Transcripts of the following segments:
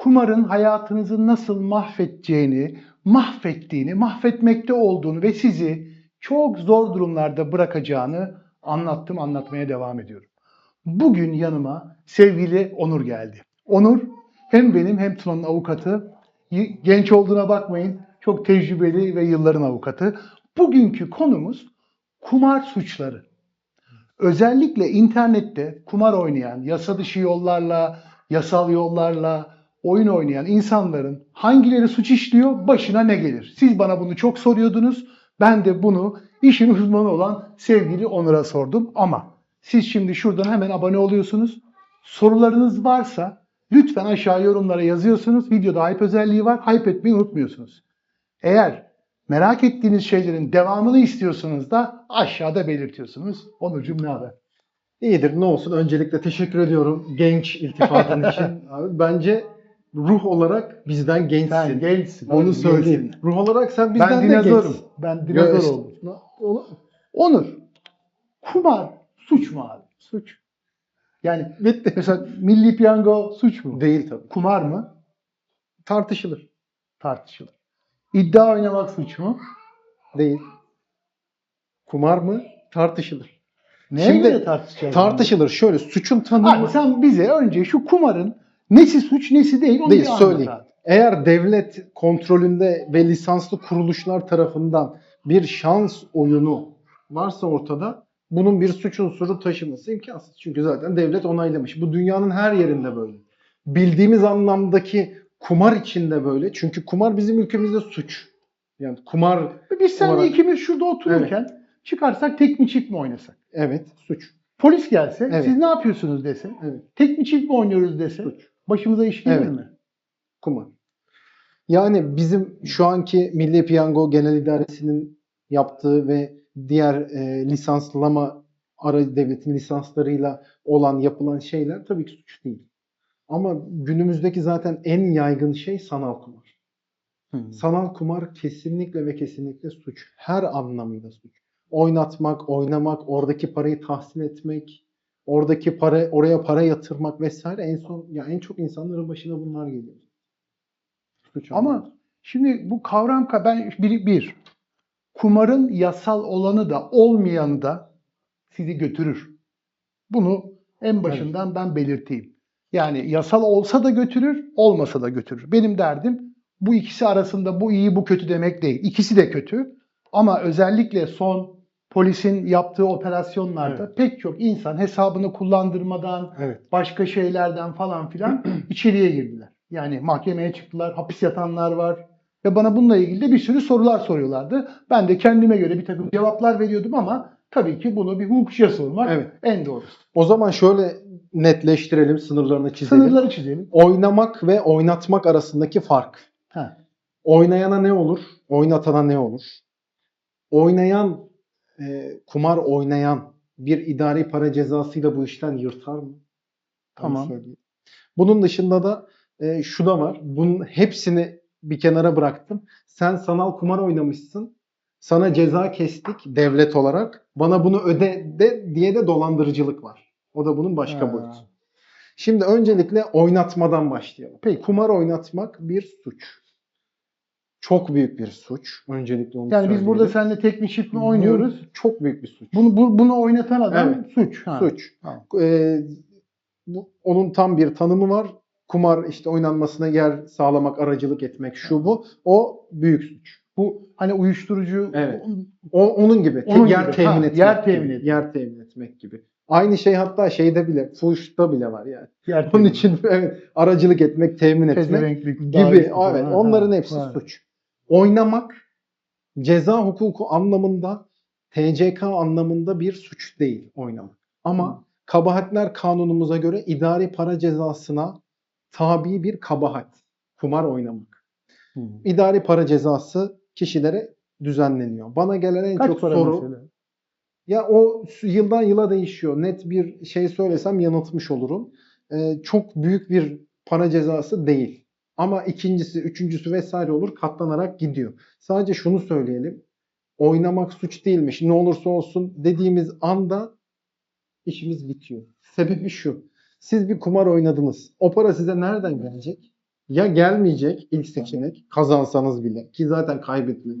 kumarın hayatınızı nasıl mahvedeceğini, mahvettiğini, mahvetmekte olduğunu ve sizi çok zor durumlarda bırakacağını anlattım, anlatmaya devam ediyorum. Bugün yanıma sevgili Onur geldi. Onur hem benim hem Tuna'nın avukatı. Genç olduğuna bakmayın. Çok tecrübeli ve yılların avukatı. Bugünkü konumuz kumar suçları. Özellikle internette kumar oynayan, yasa dışı yollarla, yasal yollarla oyun oynayan insanların hangileri suç işliyor, başına ne gelir? Siz bana bunu çok soruyordunuz. Ben de bunu işin uzmanı olan sevgili Onur'a sordum ama siz şimdi şuradan hemen abone oluyorsunuz. Sorularınız varsa lütfen aşağı yorumlara yazıyorsunuz. Videoda hype özelliği var. Hype etmeyi unutmuyorsunuz. Eğer merak ettiğiniz şeylerin devamını istiyorsanız da aşağıda belirtiyorsunuz. Onurcuğum ne haber? İyidir ne olsun. Öncelikle teşekkür ediyorum genç iltifatın için. Abi, bence ruh olarak bizden gençsin. Sen gençsin. Onu söyleyeyim. Ruh olarak sen bizden Ben de dinozorum. gençsin. Ben dinozor Göğüs- oldum. Onu- Onur, kumar suç mu abi? Suç. Yani Bitti. mesela milli piyango suç mu? Değil tabii. Kumar mı? Tartışılır. Tartışılır. İddia oynamak suç mu? Değil. Kumar mı? Tartışılır. Neye Şimdi göre tartışacağız? Tartışılır. Şöyle suçun Abi tanımı. sen bize önce şu kumarın nesi suç nesi değil onu Değil, bir söyleyeyim. abi. Eğer devlet kontrolünde ve lisanslı kuruluşlar tarafından bir şans oyunu varsa ortada bunun bir suç unsuru taşıması imkansız. Çünkü zaten devlet onaylamış. Bu dünyanın her yerinde böyle. Bildiğimiz anlamdaki kumar içinde böyle. Çünkü kumar bizim ülkemizde suç. Yani kumar Biz seninle Olarak- ikimiz şurada otururken çıkarsak tek mi çift mi oynasak? evet suç. Polis gelse Evet. siz ne yapıyorsunuz dese, Evet tek mi çift mi oynuyoruz dese suç. Başımıza iş gelir Evet. mi? Kumar. Yani bizim şu anki Milli Piyango Genel İdaresi'nin yaptığı ve diğer e, lisanslama ara devletin lisanslarıyla olan yapılan şeyler tabii ki suç değil. Ama günümüzdeki zaten en yaygın şey sanal kumar. Sanal kumar kesinlikle ve kesinlikle suç. Her anlamıyla suç. Oynatmak, oynamak, oradaki parayı tahsil etmek, oradaki para oraya para yatırmak vesaire en son ya en çok insanların başına bunlar geliyor. Suç Ama şimdi bu kavram ka- ben bir, bir kumarın yasal olanı da olmayanı da sizi götürür. Bunu en başından ben belirteyim. Yani yasal olsa da götürür, olmasa da götürür. Benim derdim bu ikisi arasında bu iyi bu kötü demek değil. İkisi de kötü. Ama özellikle son polisin yaptığı operasyonlarda pek çok insan hesabını kullandırmadan, evet. başka şeylerden falan filan içeriye girdiler. Yani mahkemeye çıktılar, hapis yatanlar var. Ve bana bununla ilgili de bir sürü sorular soruyorlardı. Ben de kendime göre bir takım cevaplar veriyordum ama tabii ki bunu bir hukukçuya sormak Evet. en doğrusu. O zaman şöyle netleştirelim, sınırlarını çizelim. Sınırları çizelim. Oynamak ve oynatmak arasındaki fark. Ha. Oynayana ne olur? Oynatana ne olur? Oynayan, e, kumar oynayan bir idari para cezasıyla bu işten yırtar mı? Tamam. Bunun dışında da e, şu da var. Bunun hepsini bir kenara bıraktım. Sen sanal kumar oynamışsın. Sana ceza kestik devlet olarak. Bana bunu öde de diye de dolandırıcılık var. O da bunun başka Ha. boyutu. Şimdi öncelikle oynatmadan başlayalım. Peki kumar oynatmak bir suç. Çok büyük bir suç. Öncelikle onu Yani biz burada seninle tek mi çift mi oynuyoruz? Bu çok büyük bir suç. Bunu bu- bunu oynatan adam Evet. suç. Ha. Suç. Tamam. Ee, bu, onun tam bir tanımı var. Kumar işte oynanmasına yer sağlamak, aracılık etmek şu bu. O büyük suç. Bu hani uyuşturucu Evet. O onun gibi. Onun yer gibi. temin Ha, etmek. yer gibi. temin etmek. Yer temin etmek gibi. Aynı şey hatta şeyde bile, fuhuşta bile var yani. yer Onun için evet aracılık etmek, temin etmek gibi. Evet. Ha, onların hepsi ha. suç. Oynamak ceza hukuku anlamında TCK anlamında bir suç değil oynamak. Ama kabahatler kanunumuza göre idari para cezasına tabi bir kabahat. Kumar oynamak. Hı. İdari para cezası kişilere düzenleniyor. Bana gelen en Kaç çok para soru mesela? ya o yıldan yıla değişiyor. Net bir şey söylesem yanıltmış olurum. Ee, çok büyük bir para cezası değil. Ama ikincisi, üçüncüsü vesaire olur katlanarak gidiyor. Sadece şunu söyleyelim. Oynamak suç değilmiş. Ne olursa olsun dediğimiz anda işimiz bitiyor. Sebebi şu. Siz bir kumar oynadınız. O para size nereden gelecek? Ya gelmeyecek ilk seçenek kazansanız bile ki zaten kaybetme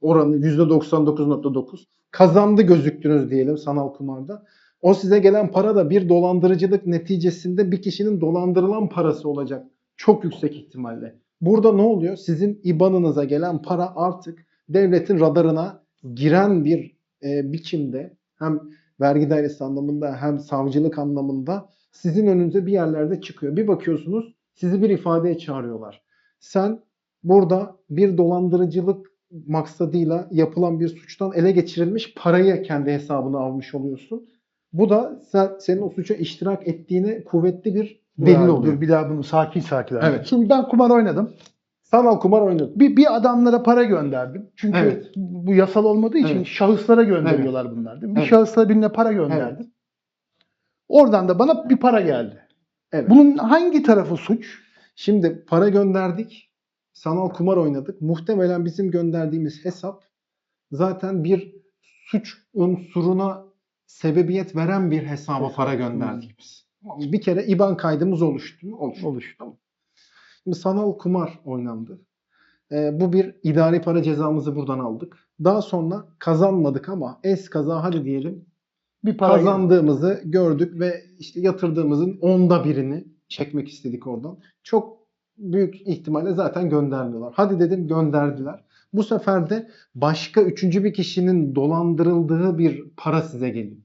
oranı %99.9 kazandı gözüktünüz diyelim sanal kumarda. O size gelen para da bir dolandırıcılık neticesinde bir kişinin dolandırılan parası olacak. Çok yüksek ihtimalle. Burada ne oluyor? Sizin IBAN'ınıza gelen para artık devletin radarına giren bir e, biçimde hem vergi dairesi anlamında hem savcılık anlamında sizin önünüze bir yerlerde çıkıyor. Bir bakıyorsunuz sizi bir ifadeye çağırıyorlar. Sen burada bir dolandırıcılık maksadıyla yapılan bir suçtan ele geçirilmiş parayı kendi hesabına almış oluyorsun. Bu da sen, senin o suça iştirak ettiğine kuvvetli bir Dur, oluyor. Dur bir daha bunu sakin sakin. Evet. Şimdi ben kumar oynadım. Sanal kumar oynadın. Bir, bir adamlara para gönderdim. Çünkü Evet. bu yasal olmadığı için Evet. şahıslara gönderiyorlar bunlar. Değil mi? Bir Evet. şahıslara birine para gönderdim. Oradan da bana bir para geldi. Evet. Bunun hangi tarafı suç? Şimdi para gönderdik. Sanal kumar oynadık. Muhtemelen bizim gönderdiğimiz hesap zaten bir suç unsuruna sebebiyet veren bir hesaba para gönderdik biz. Bir kere IBAN kaydımız oluştu. Oluştu. Oluştu. Tamam. Şimdi sanal kumar oynandı. Ee, bu bir idari para cezamızı buradan aldık. Daha sonra kazanmadık ama es kaza hadi diyelim Bir para geldi. kazandığımızı gördük ve işte yatırdığımızın onda birini çekmek istedik oradan. Çok büyük ihtimalle zaten göndermiyorlar. Hadi dedim gönderdiler. Bu sefer de başka üçüncü bir kişinin dolandırıldığı bir para size geliyor.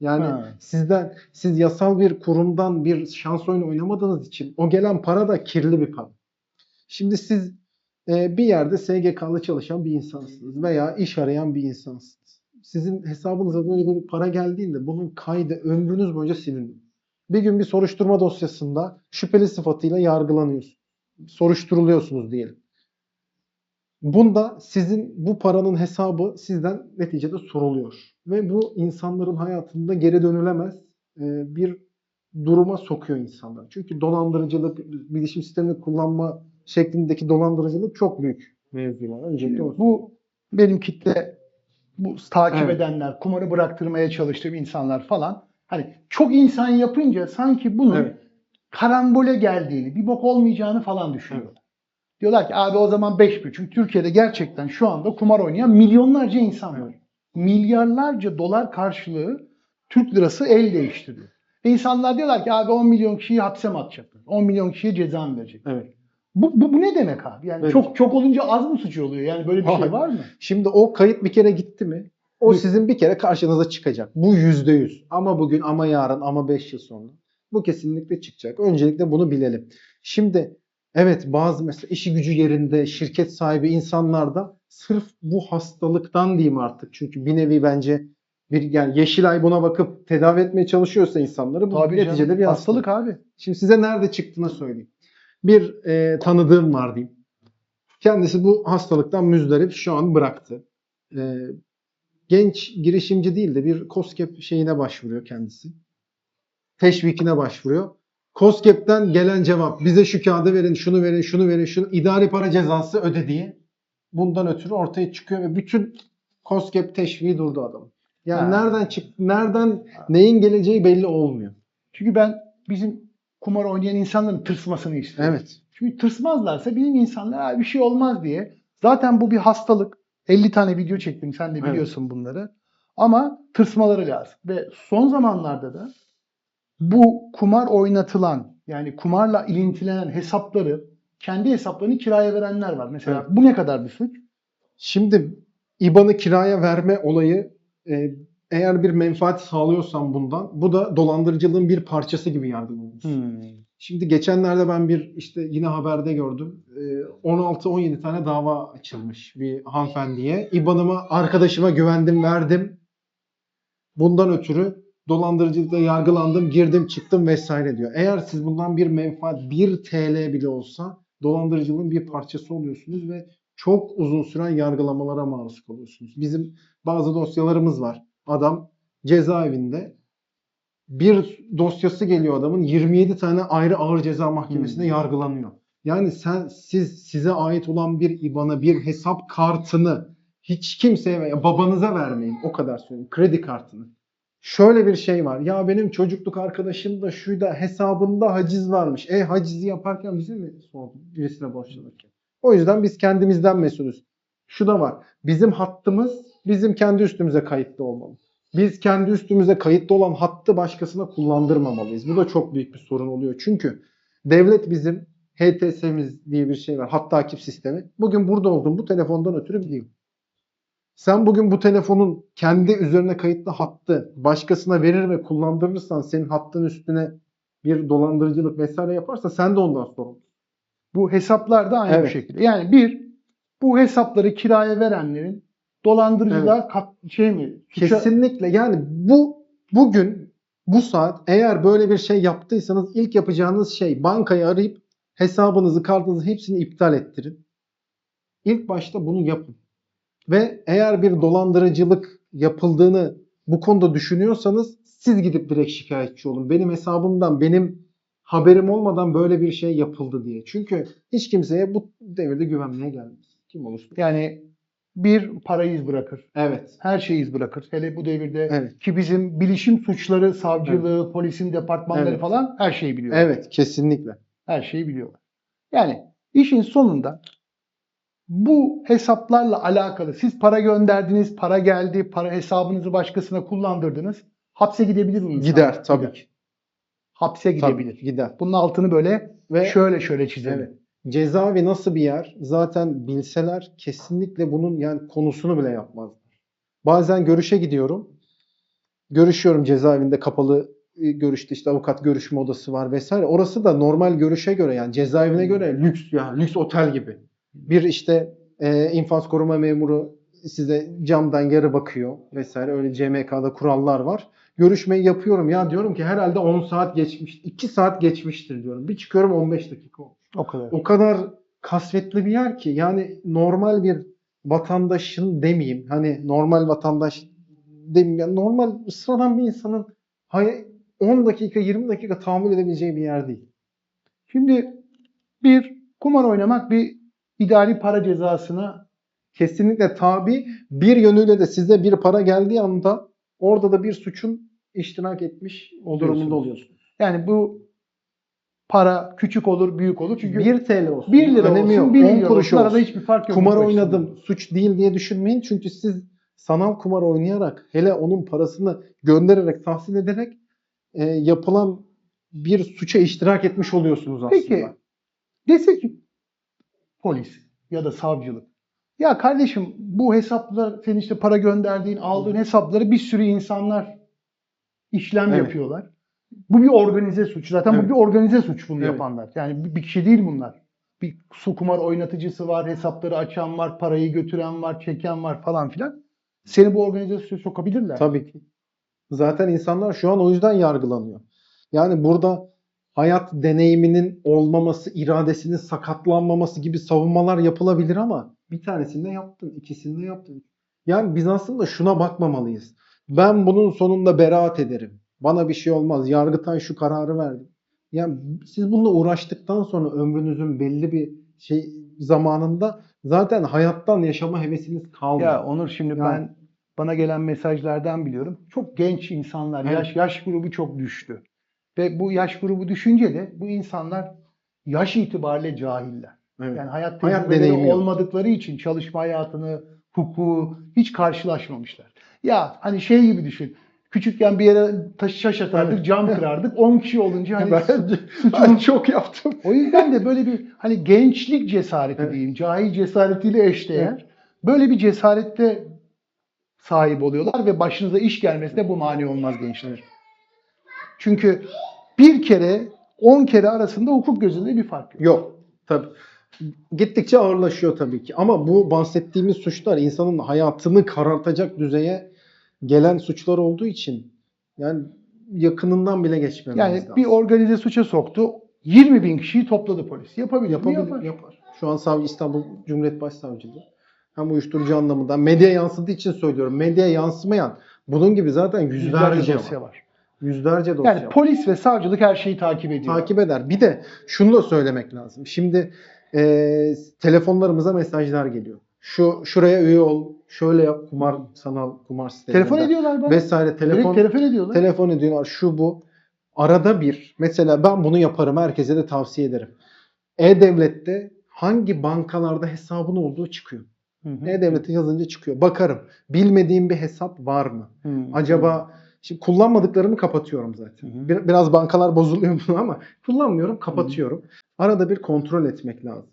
Yani Ha. sizden siz yasal bir kurumdan bir şans oyunu oynamadığınız için o gelen para da kirli bir para. Şimdi siz e, bir yerde SGK'lı çalışan bir insansınız veya iş arayan bir insansınız. Sizin hesabınıza böyle bir para geldiğinde bunun kaydı ömrünüz boyunca siliniyor. Bir gün bir soruşturma dosyasında şüpheli sıfatıyla yargılanıyorsunuz. Soruşturuluyorsunuz diyelim. Bunda sizin bu paranın hesabı sizden neticede soruluyor. Ve bu insanların hayatında geri dönülemez e, bir duruma sokuyor insanlar. Çünkü dolandırıcılık, bilişim sistemini kullanma şeklindeki dolandırıcılık çok büyük mevzular. Öncelikle. Bu benim kitle bu takip Evet. edenler, kumarı bıraktırmaya çalıştığım insanlar falan. Hani çok insan yapınca sanki bunun Evet. karambole geldiğini, bir bok olmayacağını falan düşünüyorlar. Diyorlar ki abi o zaman 5 bin. Çünkü Türkiye'de gerçekten şu anda kumar oynayan milyonlarca insan var. Milyarlarca dolar karşılığı Türk lirası el değiştiriyor. Ve insanlar diyorlar ki abi 10 milyon kişiyi hapse mi atacaklar? 10 milyon kişiye ceza mı verecek? Evet. Bu, bu, bu ne demek abi? Yani Evet. çok çok olunca az mı suç oluyor? Yani böyle bir şey Hayır. var mı? Şimdi o kayıt bir kere gitti mi? O Buyur. sizin bir kere karşınıza çıkacak. Bu yüzde yüz. Ama bugün ama yarın ama beş yıl sonra. Bu kesinlikle çıkacak. Öncelikle bunu bilelim. Şimdi evet bazı mesela işi gücü yerinde şirket sahibi insanlar da sırf bu hastalıktan diyeyim artık. Çünkü bir nevi bence bir yani Yeşilay buna bakıp tedavi etmeye çalışıyorsa insanları bu Tabii neticede canım. bir hastalık. hastalık abi. Şimdi size nerede çıktığını söyleyeyim. Bir e, tanıdığım var diyeyim. Kendisi bu hastalıktan müzdarip şu an bıraktı. E, genç girişimci değil de bir COSGAP şeyine başvuruyor kendisi. Teşvikine başvuruyor. COSGAP'ten gelen cevap bize şu kağıdı verin, şunu verin, şunu verin, şunu idari para cezası öde diye. Bundan ötürü ortaya çıkıyor ve bütün COSGAP teşviği durdu adam. Yani Ha. nereden çık, nereden neyin geleceği belli olmuyor. Çünkü ben bizim kumar oynayan insanların tırsmasını istiyorum. Evet. Çünkü tırsmazlarsa bizim insanlar "Aa, bir şey olmaz diye. Zaten bu bir hastalık. 50 tane video çektim sen de Evet. biliyorsun bunları. Ama tırsmaları lazım. Ve son zamanlarda da bu kumar oynatılan yani kumarla ilintilenen hesapları kendi hesaplarını kiraya verenler var. Mesela Evet. bu ne kadar bir suç? Şimdi IBAN'ı kiraya verme olayı e, eğer bir menfaat sağlıyorsan bundan bu da dolandırıcılığın bir parçası gibi yargılanır. Şimdi geçenlerde ben bir işte yine haberde gördüm. E, 16-17 tane dava açılmış bir hanımefendiye. IBAN'ıma arkadaşıma güvendim verdim. Bundan ötürü dolandırıcılıkla yargılandım, girdim çıktım vesaire diyor. Eğer siz bundan bir menfaat 1 TL bile olsa dolandırıcılığın bir parçası oluyorsunuz ve çok uzun süren yargılamalara maruz kalıyorsunuz. Bizim bazı dosyalarımız var. Adam cezaevinde bir dosyası geliyor adamın 27 tane ayrı ağır ceza mahkemesinde Hmm. yargılanıyor. Yani sen siz size ait olan bir IBAN'a bir hesap kartını hiç kimseye babanıza vermeyin. O kadar söyleyeyim. Kredi kartını. Şöyle bir şey var. Ya benim çocukluk arkadaşım da şuyda hesabında haciz varmış. E hacizi yaparken bize mi sordun? Birisine borçlanırken. O yüzden biz kendimizden mesulüz. Şu da var. Bizim hattımız bizim kendi üstümüze kayıtlı olmalı. Biz kendi üstümüze kayıtlı olan hattı başkasına kullandırmamalıyız. Bu da çok büyük bir sorun oluyor. Çünkü devlet bizim HTS'miz diye bir şey var. Hat takip sistemi. Bugün burada olduğum bu telefondan ötürü biliyor. Sen bugün bu telefonun kendi üzerine kayıtlı hattı başkasına verir ve kullandırırsan senin hattın üstüne bir dolandırıcılık vesaire yaparsa sen de ondan sorumlusun. Bu hesaplar da aynı Evet. şekilde. Yani bir, bu hesapları kiraya verenlerin dolandırıcılığa kat, şey mi? suça- Kesinlikle yani bu bugün bu saat eğer böyle bir şey yaptıysanız ilk yapacağınız şey bankayı arayıp hesabınızı, kartınızı hepsini iptal ettirin. İlk başta bunu yapın. Ve eğer bir dolandırıcılık yapıldığını bu konuda düşünüyorsanız siz gidip direkt şikayetçi olun. Benim hesabımdan benim haberim olmadan böyle bir şey yapıldı diye. Çünkü hiç kimseye bu devirde güvenmeye gelmez. Kim olursa. Yani bir parayı iz bırakır. Evet. Her şeyi iz bırakır. Hele bu devirde Evet. ki bizim bilişim suçları, savcılığı, polisin departmanları Evet. falan her şeyi biliyor. Evet, kesinlikle. Her şeyi biliyorlar. Yani işin sonunda bu hesaplarla alakalı siz para gönderdiniz, para geldi, para hesabınızı başkasına kullandırdınız. Hapse gidebilir mi insan? Gider tabii Gider. ki. Hapse Tabii gidebilir. ki, gider. Bunun altını böyle Ve şöyle şöyle çizelim. Evet. Cezaevi nasıl bir yer? Zaten bilseler kesinlikle bunun yani konusunu bile yapmazlar. Bazen görüşe gidiyorum. Görüşüyorum cezaevinde kapalı e, görüşte işte avukat görüşme odası var vesaire. Orası da normal görüşe göre yani cezaevine göre lüks yani lüks otel gibi. Bir işte e, infaz koruma memuru size camdan yarı bakıyor vesaire. Öyle CMK'da kurallar var. Görüşmeyi yapıyorum ya diyorum ki herhalde 10 saat geçmiş, 2 saat geçmiştir diyorum. Bir çıkıyorum 15 dakika olmuş O kadar. o kadar kasvetli bir yer ki yani normal bir vatandaşın demeyeyim hani normal vatandaş demeyeyim yani normal sıradan bir insanın hay 10 dakika 20 dakika tahammül edebileceği bir yer değil. Şimdi bir kumar oynamak bir idari para cezasına Kesinlikle tabi bir yönüyle de size bir para geldiği anda orada da bir suçun iştirak etmiş durumunda oluyorsunuz. yani bu para küçük olur, büyük olur. Çünkü 1 TL olsun. 1 lira önemi olsun, yok. 1 10 lira kuruş olsun. Arada hiçbir fark yok. kumar oynadım açısından. suç değil diye düşünmeyin. Çünkü siz sanal kumar oynayarak hele onun parasını göndererek tahsil ederek e, yapılan bir suça iştirak etmiş oluyorsunuz aslında. Peki dese ki polis ya da savcılık ya kardeşim bu hesaplar senin işte para gönderdiğin, aldığın hesapları bir sürü insanlar işlem Evet. yapıyorlar. Bu bir organize suç. Zaten Evet. bu bir organize suç bunu Evet. yapanlar. Yani bir, kişi değil bunlar. Bir su kumar oynatıcısı var, hesapları açan var, parayı götüren var, çeken var falan filan. Seni bu organize suça sokabilirler. Tabii ki. Zaten insanlar şu an o yüzden yargılanıyor. Yani burada hayat deneyiminin olmaması, iradesinin sakatlanmaması gibi savunmalar yapılabilir ama bir tanesini de yaptın, ikisini de yaptın. Yani biz aslında şuna bakmamalıyız. Ben bunun sonunda beraat ederim. Bana bir şey olmaz. Yargıtay şu kararı verdi. Yani siz bununla uğraştıktan sonra ömrünüzün belli bir şey zamanında zaten hayattan yaşama hevesiniz kalmıyor. Ya Onur şimdi Yani- ben bana gelen mesajlardan biliyorum. Çok genç insanlar, Evet. yaş yaş grubu çok düştü. Ve bu yaş grubu düşünce de bu insanlar yaş itibariyle cahiller. Evet. Yani hayat Hayat tecrübeleri deneyimi yok. olmadıkları için çalışma hayatını, hukuku hiç karşılaşmamışlar. Ya hani şey gibi düşün. Küçükken bir yere taşı şaş atardık, Evet. cam kırardık. 10 kişi olunca hani ben, suçumuz ben çok yaptım. o yüzden de böyle bir hani gençlik cesareti Evet. diyeyim, cahil cesaretiyle eşdeğer. Böyle bir cesarette sahip oluyorlar ve başınıza iş gelmesine bu mani olmaz gençler. Çünkü bir kere, on kere arasında hukuk gözünde bir fark yok. Yok. Tabii. Gittikçe ağırlaşıyor tabii ki. Ama bu bahsettiğimiz suçlar insanın hayatını karartacak düzeye gelen suçlar olduğu için yani yakınından bile geçmememiz Yani lazım. bir organize suça soktu. 20 bin kişiyi topladı polis. Yapabilir? Yapabilir, Yapar. yapar. Şu an savcı İstanbul Cumhuriyet Başsavcılığı hem uyuşturucu anlamında medya yansıdığı için söylüyorum. Medyaya yansımayan bunun gibi zaten yüzlerce, Yüzlerce var. var. Yüzlerce dosya Yani polis ve savcılık her şeyi takip ediyor. takip eder. Bir de şunu da söylemek lazım. Şimdi e, telefonlarımıza mesajlar geliyor. Şu şuraya üye ol. Şöyle yap kumar sanal kumar sitelerinden. Telefon ediyorlar bana. Vesaire Direkt telefon telefon ediyorlar. telefon ediyorlar şu bu. Arada bir mesela ben bunu yaparım herkese de tavsiye ederim. E-Devlet'te hangi bankalarda hesabın olduğu çıkıyor. Hı hı. E-Devlet'e yazınca çıkıyor. Bakarım. Bilmediğim bir hesap var mı? Hı. Acaba şimdi kullanmadıklarımı kapatıyorum zaten. Hı hı. Bir- biraz bankalar bozuluyor bunu ama kullanmıyorum, kapatıyorum. Arada bir kontrol etmek lazım.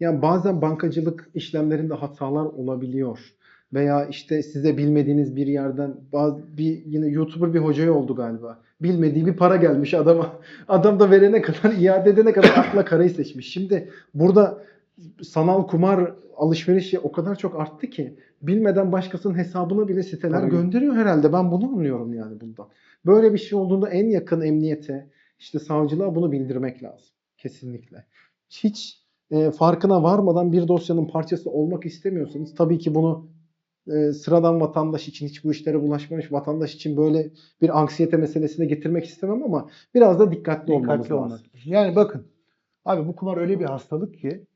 Yani bazen bankacılık işlemlerinde hatalar olabiliyor. Veya işte size bilmediğiniz bir yerden bazı bir yine YouTuber bir hocaya oldu galiba. Bilmediği bir para gelmiş adama. Adam da verene kadar, iade edene kadar akla karayı seçmiş. Şimdi burada sanal kumar alışverişi o kadar çok arttı ki bilmeden başkasının hesabına bile siteler Tabii. gönderiyor herhalde. Ben bunu anlıyorum yani bundan. Böyle bir şey olduğunda en yakın emniyete, işte savcılığa bunu bildirmek lazım. Kesinlikle. Hiç e, farkına varmadan bir dosyanın parçası olmak istemiyorsanız tabii ki bunu e, sıradan vatandaş için hiç bu işlere bulaşmamış vatandaş için böyle bir anksiyete meselesine getirmek istemem ama biraz da dikkatli, olmamız Dikkatli olmak. lazım. Yani bakın abi bu kumar öyle bir hastalık ki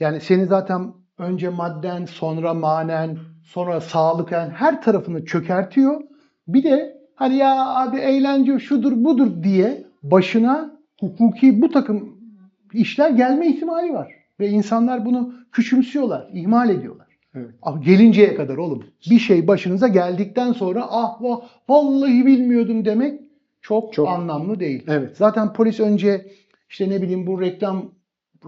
yani seni zaten önce madden sonra manen sonra sağlıken her tarafını çökertiyor. Bir de hani ya abi eğlence şudur budur diye başına hukuki bu takım işler gelme ihtimali var. Ve insanlar bunu küçümsüyorlar, ihmal ediyorlar. Evet. Ah, Gelinceye kadar oğlum. Bir şey başınıza geldikten sonra ah vah, vallahi bilmiyordum demek çok, Çok. anlamlı değil. Evet. Zaten polis önce işte ne bileyim bu reklam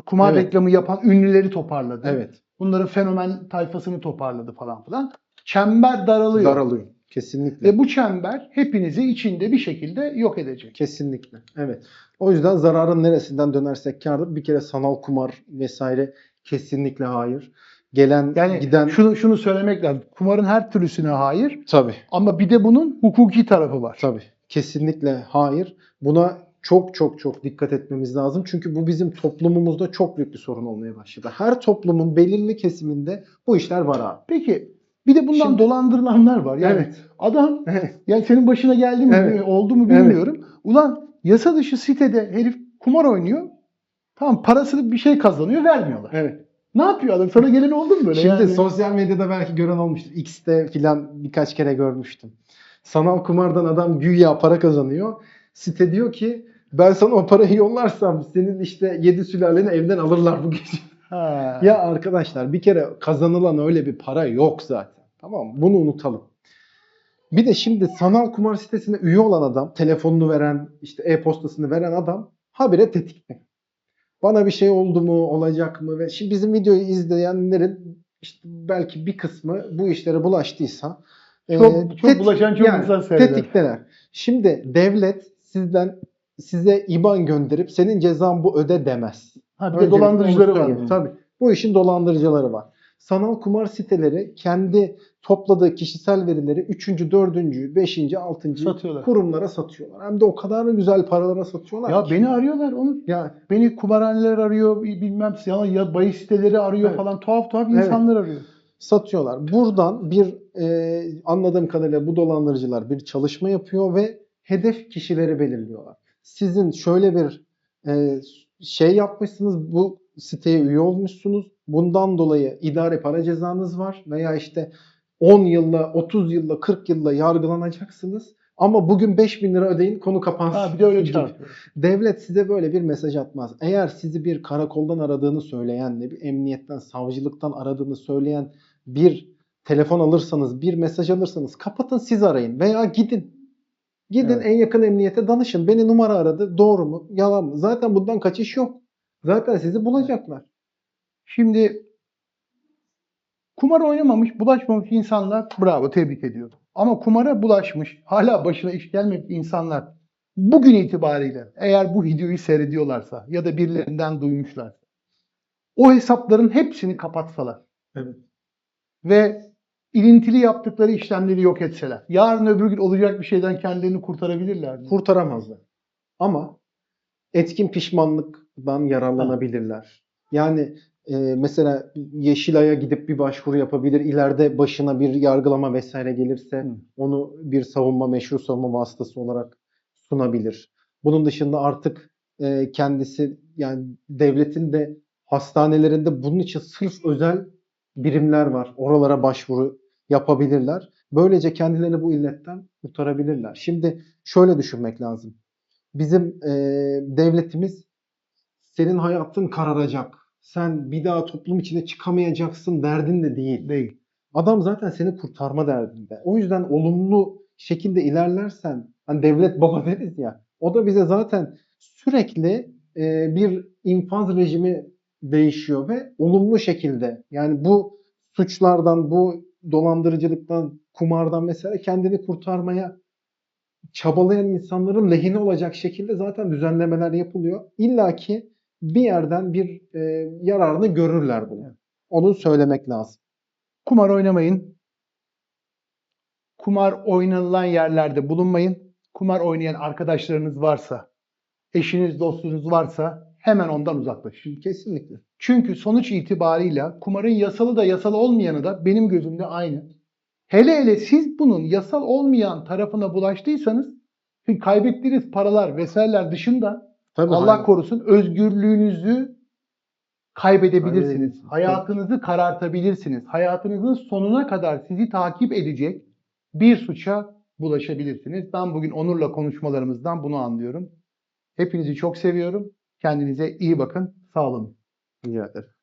kumar Evet. reklamı yapan ünlüleri toparladı. Evet. Bunların fenomen tayfasını toparladı falan filan. Çember daralıyor. Daralıyor. Kesinlikle. Ve bu çember hepinizi içinde bir şekilde yok edecek. Kesinlikle. Evet. O yüzden zararın neresinden dönersek kârdır. Bir kere sanal kumar vesaire kesinlikle hayır. Gelen Yani giden şunu şunu söylemek lazım. Kumarın her türlüsüne hayır tabii ama bir de bunun hukuki tarafı var. tabii. Kesinlikle hayır. Buna çok çok çok dikkat etmemiz lazım. Çünkü bu bizim toplumumuzda çok büyük bir sorun olmaya başladı. Her toplumun belirli kesiminde bu işler var abi. Peki bir de bundan Şimdi- dolandırılanlar var. Yani Evet. adam Evet. yani senin başına geldi mi Evet. oldu mu bilmiyorum. Ulan yasa dışı sitede herif kumar oynuyor. Tamam parasını bir şey kazanıyor vermiyorlar. Evet. Ne yapıyor adam? Sana gelen oldu mu böyle? Şimdi yani? sosyal medyada belki gören olmuştur. X'te filan birkaç kere görmüştüm. Sanal kumardan adam güya para kazanıyor. Site diyor ki ben sana o parayı yollarsam senin işte yedi sülaleni evden alırlar bu gece. Ha. ya arkadaşlar bir kere kazanılan öyle bir para yok zaten. Tamam mı? Bunu unutalım. Bir de şimdi sanal kumar sitesine üye olan adam, telefonunu veren, işte e-postasını veren adam habire tetikte. Bana bir şey oldu mu, olacak mı? Ve şimdi bizim videoyu izleyenlerin işte belki bir kısmı bu işlere bulaştıysa Çok- e, çok tet- bulaşan çok insan seyreder. Tetikteler. Şimdi devlet sizden size IBAN gönderip senin cezan bu öde demez. Ha, bir de dolandırıcıları var. bunun. Tabii. Bu işin dolandırıcıları var. Sanal kumar siteleri kendi topladığı kişisel verileri 3. 4. 5. 6. Satıyorlar. kurumlara satıyorlar. Hem de o kadar güzel paralara satıyorlar Ya ki. beni arıyorlar onu. ya Beni kumarhaneler arıyor, bilmem ya, ya bahis siteleri arıyor Evet. falan. Tuhaf tuhaf Evet. insanlar arıyor. satıyorlar. Buradan bir e, anladığım kadarıyla bu dolandırıcılar bir çalışma yapıyor ve hedef kişileri belirliyorlar. Sizin şöyle bir e, şey yapmışsınız, bu siteye üye olmuşsunuz. Bundan dolayı idari para cezanız var veya işte 10 yılla, 30 yılla, 40 yılla yargılanacaksınız. Ama bugün 5000 lira ödeyin konu kapansın. Ha, bir de öyle çarpıyor. Devlet size böyle bir mesaj atmaz. Eğer sizi bir karakoldan aradığını söyleyen, bir emniyetten, savcılıktan aradığını söyleyen bir telefon alırsanız, bir mesaj alırsanız kapatın siz arayın veya gidin. Gidin Evet. en yakın emniyete danışın. Beni numara aradı. Doğru mu? Yalan mı? Zaten bundan kaçış yok. Zaten sizi bulacaklar. Şimdi kumar oynamamış, bulaşmamış insanlar bravo tebrik ediyorum. Ama kumara bulaşmış, hala başına iş gelmemiş insanlar bugün itibariyle eğer bu videoyu seyrediyorlarsa ya da birilerinden duymuşlarsa o hesapların hepsini kapatsalar Evet. ve ilintili yaptıkları işlemleri yok etseler yarın öbür gün olacak bir şeyden kendilerini kurtarabilirler mi? Kurtaramazlar. Ama etkin pişmanlıktan yararlanabilirler. Yani e, mesela Yeşilay'a gidip bir başvuru yapabilir. İleride başına bir yargılama vesaire gelirse Hı. onu bir savunma, meşru savunma vasıtası olarak sunabilir. Bunun dışında artık e, kendisi yani devletin de hastanelerinde bunun için sırf özel birimler var. Oralara başvuru yapabilirler. Böylece kendilerini bu illetten kurtarabilirler. Şimdi şöyle düşünmek lazım. Bizim e, devletimiz senin hayatın kararacak. Sen bir daha toplum içine çıkamayacaksın derdin de değil. Değil. Adam zaten seni kurtarma derdinde. O yüzden olumlu şekilde ilerlersen hani devlet baba deriz ya o da bize zaten sürekli e, bir infaz rejimi değişiyor ve olumlu şekilde yani bu suçlardan, bu dolandırıcılıktan, kumardan mesela kendini kurtarmaya çabalayan insanların lehine olacak şekilde zaten düzenlemeler yapılıyor. İlla ki bir yerden bir e, yararını görürler bunu. Onu söylemek lazım. Kumar oynamayın. Kumar oynanılan yerlerde bulunmayın. Kumar oynayan arkadaşlarınız varsa, eşiniz, dostunuz varsa hemen ondan uzaklaşın. Kesinlikle. Çünkü sonuç itibarıyla kumarın yasalı da yasal olmayanı da benim gözümde aynı. Hele hele siz bunun yasal olmayan tarafına bulaştıysanız kaybettiğiniz paralar vesaireler dışında Tabii Allah hayır. korusun özgürlüğünüzü kaybedebilirsiniz. Kaybedebilirsiniz. Hayatınızı karartabilirsiniz. Hayatınızın sonuna kadar sizi takip edecek bir suça bulaşabilirsiniz. Ben bugün Onur'la konuşmalarımızdan bunu anlıyorum. Hepinizi çok seviyorum. Kendinize iyi bakın. Sağ olun. Rica ederim.